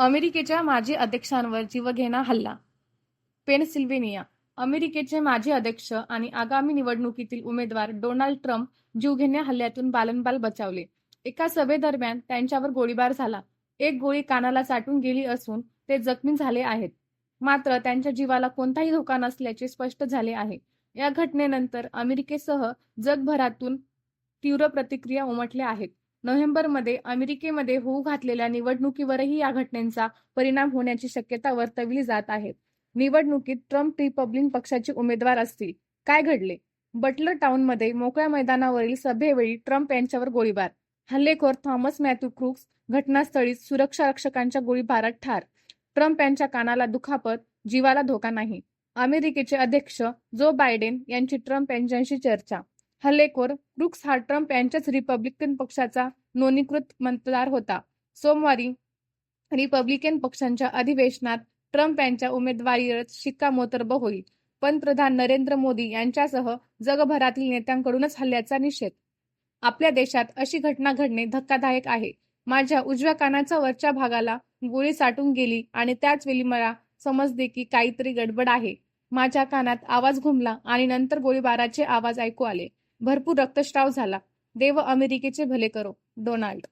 अमेरिकेच्या माजी अध्यक्षांवर जीवघेणा हल्ला. पेनसिल्व्हेनिया अमेरिकेचे माजी अध्यक्ष आणि आगामी निवडणुकीतील उमेदवार डोनाल्ड ट्रम्प जीवघेण्या हल्ल्यातून बालनबाल बचावले. एका सभेदरम्यान त्यांच्यावर गोळीबार झाला. एक गोळी कानाला साठून गेली असून ते जखमी झाले आहेत. मात्र त्यांच्या जीवाला कोणताही धोका नसल्याचे स्पष्ट झाले आहे. या घटनेनंतर अमेरिकेसह जगभरातून तीव्र प्रतिक्रिया उमटल्या आहेत. नोव्हेंबरमध्ये अमेरिकेमध्ये होऊ घातलेल्या निवडणुकीवरही या घटनेचा परिणाम होण्याची शक्यता वर्तवली जात आहे. निवडणुकीत ट्रम्प रिपब्लिक पक्षाचे उमेदवार असतील. काय घडले? बटलर टाउनमध्ये मोकळ्या मैदानावरील सभेवेळी ट्रम्प यांच्यावर गोळीबार. हल्लेखोर थॉमस मॅथ्यू क्रुक्स घटनास्थळीच सुरक्षा रक्षकांच्या गोळीबारात ठार. ट्रम्प यांच्या कानाला दुखापत जीवाला धोका नाही. अमेरिकेचे अध्यक्ष जो बायडेन यांची ट्रम्प यांच्याशी चर्चा. हल्लेखोर ब्रुक्स हा ट्रम्प यांच्याच रिपब्लिकन पक्षाचा नोंदणीकृत मतदार होता. सोमवारी रिपब्लिकन पक्षांच्या अधिवेशनात ट्रम्प यांच्या उमेदवारीवर शिक्कामोर्तब होईल. पंतप्रधान नरेंद्र मोदी यांच्यासह जगभरातील नेत्यांकडूनच हल्ल्याचा निषेध. आपल्या देशात अशी घटना घडणे धक्कादायक आहे. माझ्या उजव्या कानाच्या वरच्या भागाला गोळी साठून गेली आणि त्याच वेळी मला समजले की काहीतरी गडबड आहे. माझ्या कानात आवाज घुमला आणि नंतर गोळीबाराचे आवाज ऐकू आले. भरपूर रक्तस्राव झाला. देव अमेरिकेचे भले करो डोनाल्ड.